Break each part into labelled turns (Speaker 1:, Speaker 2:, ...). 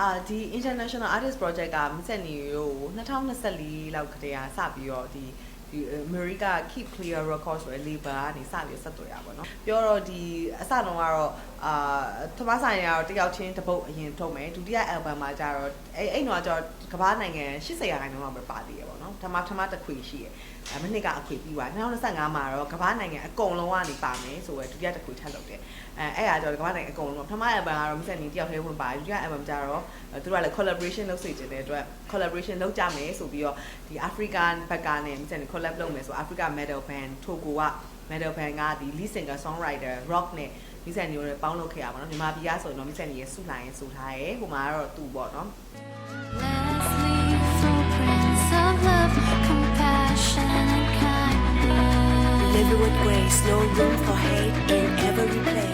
Speaker 1: အာဒီ international artist project ကမဆက်နေရော2024လောက်ကတည်းကစပြီးတော့ဒီ ဒီ America Keep Clear Records ဆိုတဲ့ label ကနေစပြီးဆက်သွယ်ရပါတော့။ပြောတော့ဒီအစတုန်းကတော့အာသမားဆိုင်ရတော့တယောက်ချင်းတစ်ပုတ်အရင်ထုတ်မယ်ဒုတိယ album မှာကျတော့အဲ့အဲ့တော့ကျတော့ကမ္ဘာနိုင်ငံ80ရာခိုင်နှုန်းလောက်ပဲပါသေးရပါတော့။ဓမ္မဓမ္မတစ်ခွေရှိရယ်။အဲမနစ်ကအခွေပြီးသွား2025မှာတော့ကမ္ဘာနိုင်ငံအကုန်လုံးကနေပါမယ်ဆိုတော့ဒုတိယတစ်ခွေထပ်လုပ်တယ်။အဲအဲ့အားကျတော့ကမ္ဘာနိုင်ငံအကုန်လုံးပထမ album ကတော့မဆက်နေတယောက်တည်းဝင်ပါတယ်ဒုတိယ album ကျတော့သူတို့ကလည်း collaboration လုပ်စေချင်တဲ့အတွက် collaboration လုပ်ကြမယ်ဆိုပြီးတော့ဒီ African ဘက်ကနဲ့မဆက်နေ collab လုပ်မယ်ဆို Africa Metal Band Togo က Metal Band ကဒီ lead singer songwriter rock နဲ့မိဆက်နေရောပေါင်းလုပ်ခဲ့ရပါတော့မြန်မာပြည်ကဆိုရင်တော့မိဆက်နေရစုလိုက်ရင်ဆိုထားရဲဟိုမှာကတော့သူ့ပေါ့နော်
Speaker 2: Leslie, footprints of love, compassion and kindness.
Speaker 3: Live with grace, no room for hate in every place.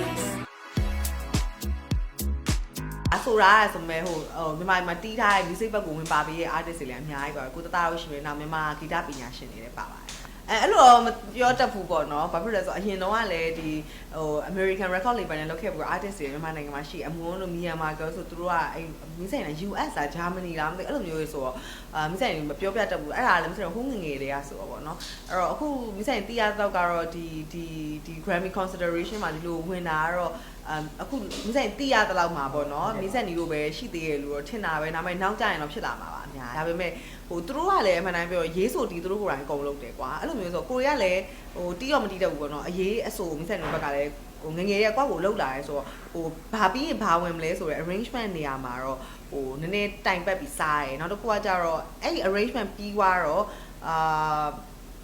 Speaker 1: အဆိုတာဆိုမဲ့ဟိုဟိုမြန်မာမှာတီးထားတဲ့ music ဘက်ကိုဝင်ပါပေးရဲ့ artist တွေလည်းအများကြီးပါပဲကိုတတရောရှိနေနောက်မြန်မာဂီတပညာရှင်တွေလည်းပါပါတယ်အဲအဲ့လိုတော့မပြောတတ်ဘူးပေါ့နော်ဘာဖြစ်လဲဆိုအရင်တော့ကလည်းဒီဟို American record label နဲ့လုပ်ခဲ့ပြီး artist တွေမြန်မာနိုင်ငံမှာရှိအမွန်းတို့ Myanmar girl ဆိုသူတို့ကအဲမင်းဆိုင်က US လား Germany လားမသိအဲ့လိုမျိုးဆိုတော့အာမင်းဆိုင်မပြောပြတတ်ဘူးအဲ့ဒါလည်းမသိတော့ဟိုးငငယ်တွေကဆိုတော့ပေါ့နော်အဲ့တော့အခုမင်းဆိုင်တီးရတော့ကတော့ဒီဒီဒီ Grammy consideration မှာဒီလိုဝင်တာကတော့ အမ်အခုမင်းဆိုင်တီးရတဲ့လောက်မှာပေါ့နော်မင်းဆိုင်ဒီလိုပဲရှိသေးရဲ့လို့တော့ထင်တာပဲဒါပေမဲ့နောက်ကျရင်တော့ဖြစ်လာမှာပါအများဒါပေမဲ့ဟိုသူတို့ကလည်းအမှန်တမ်းပြောရေးဆိုတီးသူတို့ကိုယ်တိုင်အကုန်လုပ်တယ်ကွာအဲ့လိုမျိုးဆိုကိုရီးယားလည်းဟိုတီးရောမတီးတတ်ဘူးပေါ့နော်အရေးအဆိုမင်းဆိုင်တို့ဘက်ကလည်းဟိုငငယ်ရက်ကွာကိုလှုပ်လာရဲဆိုတော့ဟိုဘာပြီးရင်ဘာဝင်မလဲဆိုတော့ arrangement နေရာမှာတော့ဟိုနည်းနည်းတိုင်ပတ်ပြီးစားရဲနောက်တစ်ခုကကြတော့အဲ့ဒီ arrangement ပြီးသွားတော့အာ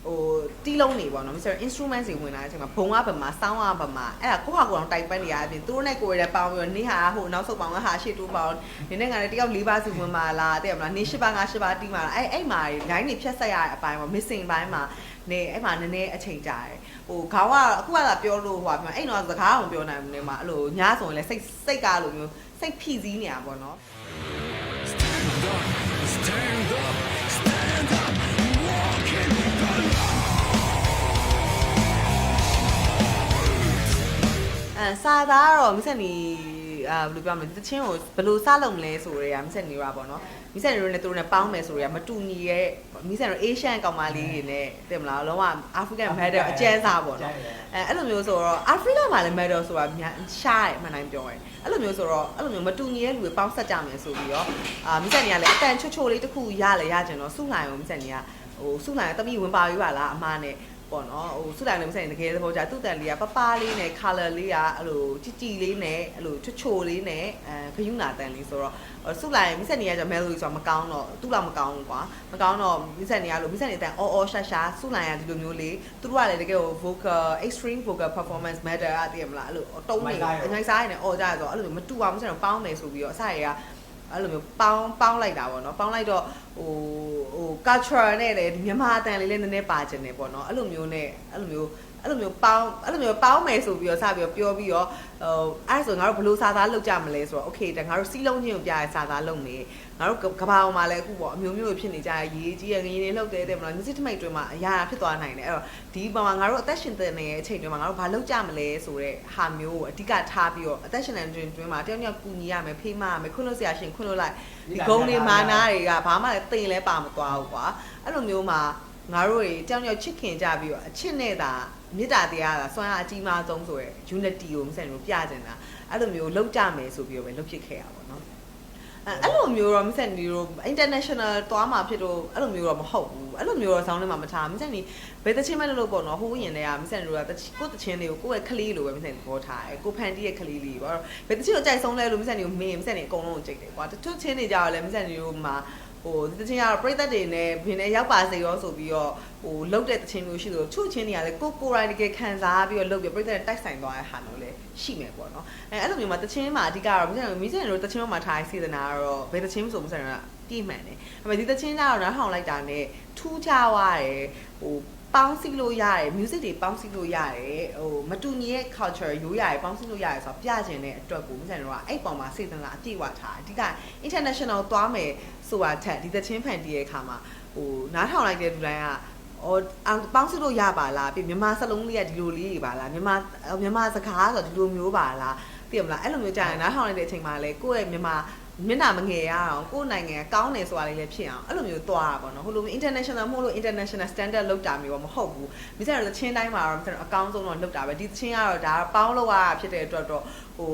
Speaker 1: ဟိုတီးလုံးတွေပေါ့နော်မဆိုရင် instrument တွေဝင်လာတဲ့အချိန်မှာဘုံကဘမှာ sound ကဘမှာအဲ့ဒါကိုယ့်ဟာကိုယ်တော့တိုင်ပတ်နေရတဲ့အပြင်သူတို့နဲ့ကိုယ်ရဲပေါင်းပြီးတော့နေဟာဟိုနောက်ဆုတ်ပေါင်းကဟာရှစ်တူပေါင်းနေနဲ့ငါလည်းတယောက်၄ပါးစုဝင်ပါလားတဲ့မလားနေ၈ပါးငါ၈ပါးတီးပါလားအဲ့အဲ့မှာ line တွေဖြတ်ဆက်ရတဲ့အပိုင်းပေါ့ missing ဘိုင်းမှာနေအဲ့မှာနည်းနည်းအချိန်ကြာတယ်ဟိုခေါင်းကအခုကသာပြောလို့ဟိုပါအဲ့တော့စကားအောင်ပြောနိုင်မလဲမှာအဲ့လိုညဆိုရင်လည်းစိတ်စိတ်ကားလိုမျိုးစိတ်ဖိစီးနေတာပေါ့နော် Stand up stand up အဲစာသားကတော့မဆက်နေအာဘယ်လိုပြောမလဲတချင်းကိုဘယ်လိုစလုပ်မလဲဆိုရဲမဆက်နေရပါတော့မိဆက်နေတို့နဲ့သူတို့နဲ့ပေါင်းမယ်ဆိုရဲမတူညီရဲ့မိဆက်တို့ Asian ကောင်မလေးတွေနဲ့တင်မလားလုံးဝ African medal အကျဲစားပေါ့နော်အဲအဲ့လိုမျိုးဆိုတော့ Africa မှာလည်း medal ဆိုတာရှားတယ်မှန်တိုင်းပြောရင်အဲ့လိုမျိုးဆိုတော့အဲ့လိုမျိုးမတူညီရဲ့လူတွေပေါင်းဆက်ကြမယ်ဆိုပြီးတော့အာမိဆက်နေကလည်းအတန်ချွတ်ချွတ်လေးတစ်ခုရလဲရကြင်တော့စုနိုင်အောင်မိဆက်နေကဟိုစုနိုင်တမိဝင်ပါပြီးပါလားအမားနဲ့ ပေါ့နော်ဟိုစုတိုင်းလည်းမဆိုင်တကယ်သဘောကျသူ့တန်လေးကပပလေးနဲ့ color လေးကအဲ့လိုကြည်ကြည်လေးနဲ့အဲ့လိုချွတ်ချိုလေးနဲ့အဲခယူနာတန်လေးဆိုတော့စုလိုက်မိဆက်နေရကြ melody ဆိုတော့မကောင်းတော့သူ့လောက်မကောင်းဘူးကွာမကောင်းတော့မိဆက်နေရလို့မိဆက်နေတန်အော်အော်ရှာရှာစုလိုက်ရဒီလိုမျိုးလေးသူတို့ကလည်းတကယ်ဟို vocal extreme vocal performance matter အတည်မလားအဲ့လိုတုံးနေအငိုင်းစားရနေအော်ကြရဆိုတော့အဲ့လိုမျိုးမတူအောင်မိဆက်တော့ပေါင်းမယ်ဆိုပြီးတော့အစရက အဲ့လိုမျိုးပေါင်းပေါင်းလိုက်တာပေါ့နော်ပေါင်းလိုက်တော့ဟိုဟို culture နဲ့လည်းဒီမြန်မာအတန်လေးလည်းနည်းနည်းပါခြင်းတယ်ပေါ့နော်အဲ့လိုမျိုးနဲ့အဲ့လိုမျိုး အဲ့လိုမျိုးပေါင်းအဲ့လိုမျိုးပေါင်းမယ်ဆိုပြီးတော့စပြီးတော့ပြောပြီးတော့ဟိုအဲ့ဆိုငါတို့ဘယ်လိုစာသားလုပ်ကြမလဲဆိုတော့ okay တငါတို့စီးလုံးချင်းကိုပြရစာသားလုပ်နေငါတို့ကဘာအောင်မှာလဲအခုပေါ့အမျိုးမျိုးဖြစ်နေကြရေးကြီးရငင်းနေလောက်တဲ့တဲ့မလား music ထမိတ်တွင်မှာအရာဖြစ်သွားနိုင်တယ်အဲ့တော့ဒီပုံမှာငါတို့အသက်ရှင်တဲ့နေတဲ့အချိန်တွင်မှာငါတို့ဘာလုပ်ကြမလဲဆိုတဲ့ဟာမျိုးကိုအဓိကထားပြီးတော့အသက်ရှင်တဲ့တွင်တွင်မှာတယောက်တယောက်ကူညီရမယ်ဖေးမရမယ်ခွင့်လို့ဆရာရှင်ခွင့်လို့လိုက်ဒီဂုံတွေမာနာတွေကဘာမှလည်းတင်လဲပါမသွားဘူးကွာအဲ့လိုမျိုးမှာ ငါတို့တွေတယောက်တယောက်ချစ်ခင်ကြပြီးတော့အချစ်နဲ့တာမေတ္တာတရားကစွမ်းအားအကြီးမားဆုံးဆိုရယ် unity ကိုမစံလို့ပြကြင်တာအဲ့လိုမျိုးလောက်ကြမယ်ဆိုပြီးတော့ပဲလုပ်ဖြစ်ခဲ့ရပါတော့အဲ့လိုမျိုးတော့မစန်ဒီတို့ international သွားမှာဖြစ်တော့အဲ့လိုမျိုးတော့မဟုတ်ဘူးအဲ့လိုမျိုးတော့ဆောင်းထဲမှာမထားမစန်ဒီဘယ်တချင်းမဲ့လို့ပေါ့နော်ဟိုးရင်တည်းကမစန်တို့ကကိုယ်တချင်းတွေကိုကိုယ့်ရဲ့ကလေးလိုပဲမစန်ဘောထားတယ်ကိုဖန်တီးရဲ့ကလေးလေးပေါ့ဘယ်တချင်းကိုကြိုက်ဆုံးလဲလို့မစန်ဒီကိုမင်းမစန်ဒီအကုန်လုံးကိုကြိုက်တယ်ကွာတချို့ချင်းတွေကြတော့လဲမစန်ဒီတို့မှာဟို တချင်းကတော့ပြိသက်တွေနဲ့ဘင်းနဲ့ရောက်ပါစေရောဆိုပြီးတော့ဟိုလုတ်တဲ့တချင်းမျိုးရှိလို့ချို့ချင်းတွေကလည်းကိုကိုရိုင်းတကယ်ခံစားပြီးတော့လုတ်ပြီးပြိသက်တိုက်ဆိုင်သွားတဲ့ဟာမျိုးလည်းရှိမယ်ပေါ့နော်အဲအဲ့လိုမျိုးမှာတချင်းမှာအဓိကတော့မိစံမိစံတို့တချင်းမှာထားစေတနာကတော့ဘယ်တချင်းမဆိုမစံတော့ပြည့်မှန်တယ်အဲ့မဲ့ဒီတချင်းကတော့နားထောင်လိုက်တာနဲ့ထူးခြားသွားတယ်ဟိုပေါင်းစည်းလို့ရတယ် music တွေပေါင်းစည်းလို့ရတယ်ဟိုမတူညီရဲ့ culture ရိုးရတယ်ပေါင်းစည်းလို့ရတယ်ဆိုတော့ပြကျင်တဲ့အတွက်ကိုမိစံတို့ကအဲ့ပုံမှာစေတနာအပြည့်ဝထားအဓိက international သွားမယ် ဆိုတာထက်ဒီသချင်းဖန်တီးရဲ့အခါမှာဟိုနားထောင်လိုက်တဲ့လူတိုင်းကအော်ပေါင်းစည်းလို့ရပါလားပြီးမြန်မာစလုံးလေးကဒီလိုလေးတွေပါလားမြန်မာမြန်မာစကားဆိုဒီလိုမျိုးပါလားသိရမလားအဲ့လိုမျိုးကြာရင်နားထောင်လိုက်တဲ့အချိန်မှာလေကိုယ့်ရဲ့မြန်မာဟမျက်နှာမငယ်ရအောင်ကိုယ့်နိုင်ငံကောင်းတယ်ဆိုတာလေးလည်းဖြစ်အောင်အဲ့လိုမျိုးသွားတာပေါ့နော်ဟိုလိုမျိုး international မဟုတ်လို့ international standard လောက်တာမျိုးမဟုတ်ဘူးမိစံတော့ချင်းတိုင်းမှာတော့မိစံတော့အကောင်းဆုံးတော့လောက်တာပဲဒီချင်းကတော့ဒါပေါင်းလောက်ရတာဖြစ်တဲ့အတွက်တော့ဟို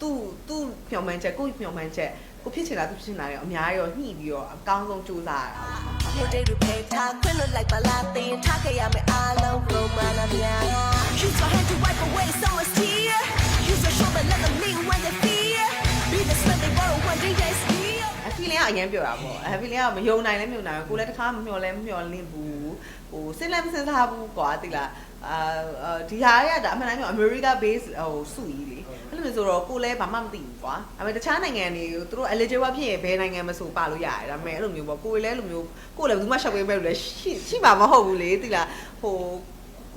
Speaker 1: သူ့သူ့မျှော်မှန်းချက်ကိုယ့်မျှော်မှန်းချက် ကိုဖြစ်ချင်တာသူဖြစ်ချင်တာတွေအများကြီးတော့ညှိပြီးတော့အကောင်းဆုံးစူးစမ်းရတာ
Speaker 3: Hey, day to pay, talk, quit look like Balatin, talk, I am I love Romana, yeah. Use your hand to wipe away someone's tear. Use
Speaker 1: လင်းကအရင်ပြောတာပေါ့အဖီလင်းကမယုံနိုင်လည်းမယုံနိုင်ဘူးကိုလည်းတစ်ခါမမျှော်လဲမမျှော်လင့်ဘူးဟိုစဉ်းလည်းမစဉ်းစားဘူးကွာတိလားအာအာဒီဟာရတာအမှန်တမ်းပြော America base ဟိုစုကြီးလေအဲ့လိုမျိုးဆိုတော့ကိုလည်းဘာမှမသိဘူးကွာဒါပေမဲ့တခြားနိုင်ငံတွေသူတို့ eligible ဖြစ်ရင်ဘယ်နိုင်ငံမဆိုပါလို့ရတယ်ဒါပေမဲ့အဲ့လိုမျိုးပေါ့ကိုလည်းအဲ့လိုမျိုးကိုလည်းဘယ်သူမှ shop ပေးမဲ့လို့လည်းရှိရှိမှာမဟုတ်ဘူးလေတိလားဟို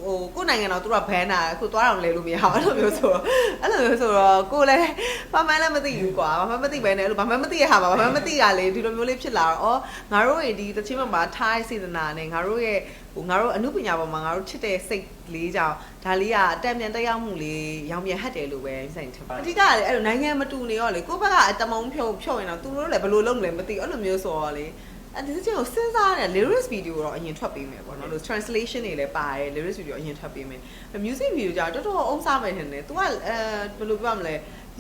Speaker 1: ဟိုကိုယ်နိုင်ငံတော့သူတို့ကဘန်တာအခုသွားတော့လဲလို့မရဘူးအဲ့လိုမျိုးဆိုတော့အဲ့လိုမျိုးဆိုတော့ကိုယ်လည်းဘာမှလည်းမသိဘူးကွာဘာမှမသိပဲနဲ့အဲ့လိုဘာမှမသိရဟာမှာဘာမှမသိရလေဒီလိုမျိုးလေးဖြစ်လာတော့ဩငါတို့ရဲ့ဒီတချင်းမှာထားစေတနာနဲ့ငါတို့ရဲ့ဟိုငါတို့အမှုပညာပေါ်မှာငါတို့ချစ်တဲ့စိတ်လေးကြောင့်ဒါလေးကအတံပြန်တက်ရောက်မှုလေးရောင်ပြန်ဟတ်တယ်လို့ပဲစိတ်ထင်ပါအဓိကကလေအဲ့လိုနိုင်ငံမတူနေရောလေကိုယ့်ဘက်ကအတမုံဖြုံဖြုံရင်တော့သူတို့လည်းဘယ်လိုလုပ်မလဲမသိဘူးအဲ့လိုမျိုးဆိုတော့လေ အဲ့ဒီချင်းကိုစဉ်းစားတဲ့ lyrics video တော့အရင်ထွက်ပေးမယ်ပေါ့နော်လို့ translation တွေလည်းပါတယ် lyrics video အရင်ထွက်ပေးမယ် music video ကြတော့တော်တော်အုံးစားမယ်ထင်တယ် तू ကအဲဘယ်လိုပြောရမလဲ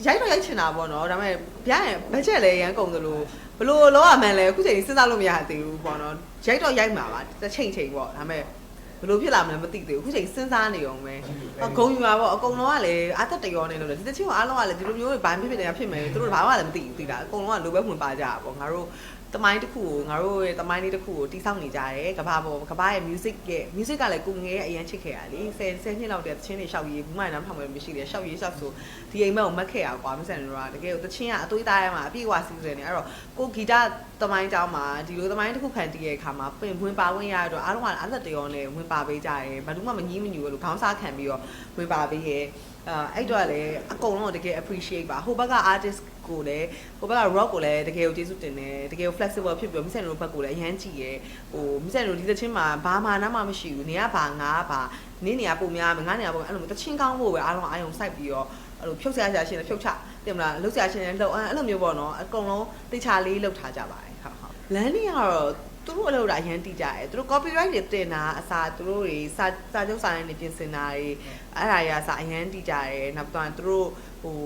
Speaker 1: ရိုက်တော့ရိုက်ချင်တာပေါ့နော်ဒါပေမဲ့ဗျာရင် budget လည်းရန်ကုန်သလိုဘယ်လိုလောရမှန်းလဲအခုချိန်စဉ်းစားလို့မရသေးဘူးပေါ့နော်ရိုက်တော့ရိုက်မှာပါတစ်ချိန်ချိန်ပေါ့ဒါပေမဲ့ဘယ်လိုဖြစ်လာမလဲမသိသေးဘူးအခုချိန်စဉ်းစားနေအောင်ပဲဂုံယူပါပေါ့အကုန်လုံးကလည်းအားသက်တရောနေလို့လေဒီတစ်ချိန်ကအားလုံးကလည်းဒီလိုမျိုးဘာဖြစ်ဖြစ်နေတာဖြစ်မယ်သူတို့ဘာမှလည်းမသိဘူးသိတာအကုန်လုံးကလိုပဲဝင်ပါကြတာပေါ့ငါတို့ တမိုင်းတစ်ခုကိုငါတို့ရဲ့တမိုင်းလေးတစ်ခုကိုတိဆောက်နေကြတယ်ကဘာပေါ်ကဘာရဲ့ music ရဲ့ music ကလည်းကိုငယ်ရဲ့အရန်ချစ်ခဲ့ရလေ10 10နှစ်လောက်တည်းသချင်းတွေရှောက်ရေးဘူးမှန်တာမှောင်မယ်မရှိတယ်ရှောက်ရေးရှောက်ဆိုဒီအိမ်မက်ကိုမက်ခဲ့ရကွာမဆန်လို့ကတကယ်ကိုသချင်းကအသွေးသားထဲမှာအပြည့်အဝစီးစဲနေအဲ့တော့ကိုဂီတတမိုင်းကြောင်းမှာဒီလိုတမိုင်းတစ်ခုဖန်တီးရဲ့အခါမှာပင်ဝင်ပါဝင်ရတော့အားလုံးကအားသက်တရောနဲ့ဝင်ပါပေးကြတယ်ဘာလို့မှမငြီးမညူဘူးလို့ခေါင်းစားခံပြီးတော့ဝင်ပါပေးရဲ့အဲ့တော့လည်းအကုန်လုံးတကယ် appreciate ပါဟိုဘက်က artist ကိုလည်းဟိုဘက်က rock ကိုလည်းတကယ်ကိုကျေးဇူးတင်တယ်တကယ်ကို flexible ဖြစ်ပြီးတော့မိဆန်တို့ဘက်ကိုလည်းအရန်ကြည့်ရယ်ဟိုမိဆန်တို့ဒီသချင်းမှာဘာမှနားမှမရှိဘူးနေကဘာငါဘာနင်းနေရပုံများမယ်ငါနေရပုံအဲ့လိုမျိုးတချင်းကောင်းဖို့ပဲအားလုံးအာယုံစိုက်ပြီးတော့အဲ့လိုဖြုတ်ဆရာဆရာရှင်လည်းဖြုတ်ချတင်မလားလှုပ်ဆရာရှင်လည်းလှုပ်အဲ့လိုမျိုးပေါ့နော်အကုန်လုံးတေချာလေးလှုပ်ထားကြပါတယ်ဟုတ်ဟုတ်လမ်းနေကတော့ သူတို့အလုပ်တာအရင်တိကြတယ်သူတို့ copyright တွေတင်တာအစားသူတို့တွေစာစာချုပ်စာရင်းတွေပြင်ဆင်တာတွေအဲ့ဒါတွေကစာအရင်တိကြတယ်နောက်တော့သူတို့ဟို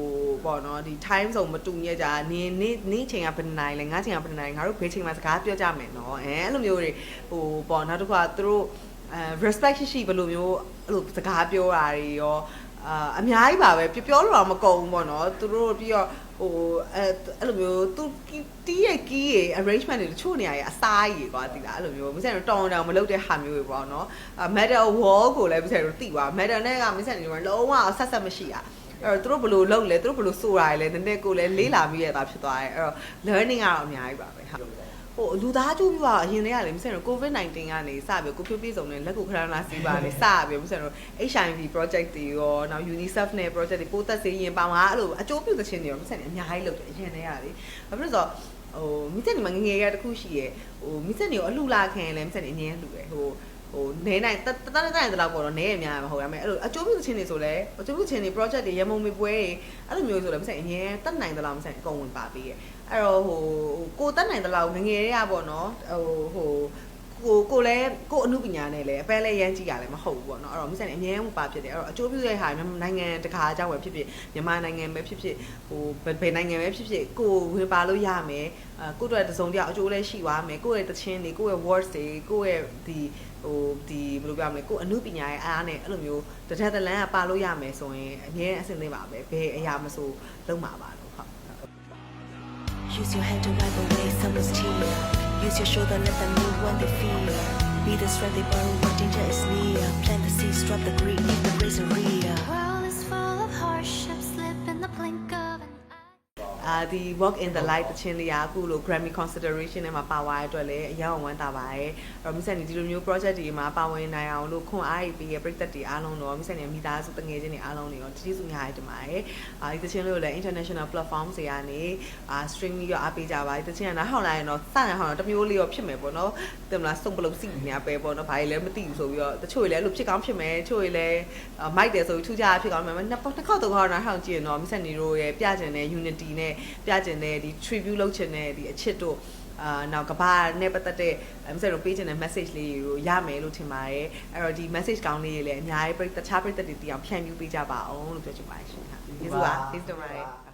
Speaker 1: ပေါ့နော်ဒီ time zone မတူညီကြနေနေနေချိန်ကဘယ်နှစ်နိုင်လဲငါချိန်ကဘယ်နှစ်နိုင်ငါတို့ဘယ်ချိန်မှာစကားပြောကြမယ်နော်အဲအဲ့လိုမျိုးတွေဟိုပေါ့နောက်တစ်ခါသူတို့အဲ respect ရှိရှိဘယ်လိုမျိုးအဲ့လိုစကားပြောတာတွေရောအာအများကြီးပါပဲပြောပြောလို့တော့မကုန်ဘူးပေါ့နော်သူတို့ပြီးတော့ ဟိုအဲအဲ့လိုမျိုးသူတီးရဲ့ကီးရဲ့ arrangement တွေတချို့နေရာကြီးအစားကြီးကွာတိလားအဲ့လိုမျိုးမစက်တော့တောင်းတောင်းမလုပ်တဲ့ဟာမျိုးတွေပေါ့နော် metal wall ကိုလည်းမစက်တော့တိပါ metal နဲ့ကမစက်နေတော့လုံးဝဆက်ဆက်မရှိอ่ะအဲ့တော့သူတို့ဘယ်လိုလုပ်လဲသူတို့ဘယ်လိုဆိုတာလဲနည်းနည်းကိုလည်းလေးလာမိရတာဖြစ်သွားတယ်အဲ့တော့ learning ကတော့အများကြီးပါပဲဟာ ဟိုလူသားကျိုးပြပါအရင်တည်းကလည်းမစက်တော့ covid-19 ကနေစပြီးကိုဖြိုးပြေဆုံးနဲ့လက်ကိုခရနာစီးပါလေစပြီးမစက်တော့ HIV project တွေရောနောက် UNICEF နဲ့ project တွေပိုးသက်စေးရင်ပါမှာအဲ့လိုအကျိုးပြုသခြင်းတွေရောမစက်နေအများကြီးလုပ်တယ်အရင်တည်းကလေဘာဖြစ်လို့ဆိုတော့ဟိုမိစက်နေမှာငငယ်ရတခုရှိရဟိုမိစက်နေကိုအလှလာခံရင်လည်းမိစက်နေအငင်းလှူတယ်ဟို ဟိုနဲနိုင်တတတတတတလောက်ပေါ့နော်နဲရများမှာဟုတ်ရမယ်အဲ့လိုအကျိုးပြုသခြင်းတွေဆိုလဲအကျိုးပြုခြင်းတွေ project တွေရမုံမေပွဲတွေအဲ့လိုမျိုးဆိုလဲမိစက်အငင်းတက်နိုင်တလောက်မိစက်အကုန်ဝင်ပါပေးရအဲ့တော့ဟိုကိုတက်နိုင်တလောက်ငငယ်တွေကပေါ့နော်ဟိုဟို ကိုကိုလည်းကိုအမှုပညာနဲ့လည်းအပန်းလဲရမ်းကြည့်ရလည်းမဟုတ်ဘူးပေါ့နော်အဲ့တော့မိစက်နေအများမှုပါဖြစ်တယ်အဲ့တော့အကျိုးပြုတဲ့ဟာနိုင်ငံတကာအကြောင်းပဲဖြစ်ဖြစ်မြန်မာနိုင်ငံပဲဖြစ်ဖြစ်ဟိုဘယ်နိုင်ငံပဲဖြစ်ဖြစ်ကိုဝင်ပါလို့ရမယ်အဲကိုတို့တစုံတယောက်အကျိုးလဲရှိသွားမယ်ကိုရဲ့တခြင်းတွေကိုရဲ့ words တွေကိုရဲ့ဒီဟိုဒီဘယ်လိုပြောမလဲကိုအမှုပညာရဲ့အားနဲ့အဲ့လိုမျိုးတထက်တလန်းကပါလို့ရမယ်ဆိုရင်အများအဆင်သင့်ပါပဲဘယ်အရာမဆိုလုံးမှာပါလို့ဟုတ်
Speaker 3: Use your hand to wipe away someone's tear. Use your shoulder, let them know when they fear. Be the strength they borrow when danger is near. Plant the seeds, drop the greed, leave the razor rear.
Speaker 1: အာဒီ walk in the light တခြင်းလေးကအခုလို Grammy consideration နဲ့မှာပါသွားတဲ့အတွက်လည်းအရောက်ဝမ်းသာပါတယ်အဲ့တော့မိဆန်ဒီဒီလိုမျိုး project တွေမှာပါဝင်နိုင်အောင်လို့ခွန်အားပေးရပရိသတ်တွေအားလုံးတော့မိဆန်ရဲ့မိသားစုတငယ်ချင်းတွေအားလုံးတွေရောတတိစုများရတင်ပါတယ်အာဒီတခြင်းလေးကိုလည်း international platform တွေကနေအာ stream ပြီးတော့အားပေးကြပါတယ်တခြင်းကနားဟောင်းလာရင်တော့စရဟောင်းတော့တစ်မျိုးလေးရောဖြစ်မယ်ပေါ့နော်တင်မလားစုံပလုံးစီနေပဲပေါ့နော်ဘာတွေလည်းမသိဘူးဆိုပြီးတော့တချို့တွေလည်းအဲ့လိုဖြစ်ကောင်းဖြစ်မယ်တချို့တွေလည်းမိုက်တယ်ဆိုပြီးထူးခြားဖြစ်ကောင်းမယ်နှစ်နှစ်ခေါက်သုံးခေါက်နားဟောင်းကြည့်ရင်တော့မိဆန်နေတို့ရဲ့ပြကျင်တဲ့ unity နဲ့ပြကျင်တဲ့ဒီ tribute လုပ်ချင်တဲ့ဒီအချစ်တို့အာနောက်ကဘာနဲ့ပတ်သက်တဲ့မစလို့ပေးချင်တဲ့ message လေးတွေကိုရမယ်လို့ထင်ပါတယ်အဲ့တော့ဒီ message ကောင်းလေးတွေလည်းအများကြီးပြတခြားပြည့်သက်တွေတည်အောင်ဖြန့်ဖြူးပေးကြပါအောင်လို့ပြောချင်ပါတယ်ရှင်ဟုတ်ကျေးဇူးပါကျေးဇူးတင်ပါတယ်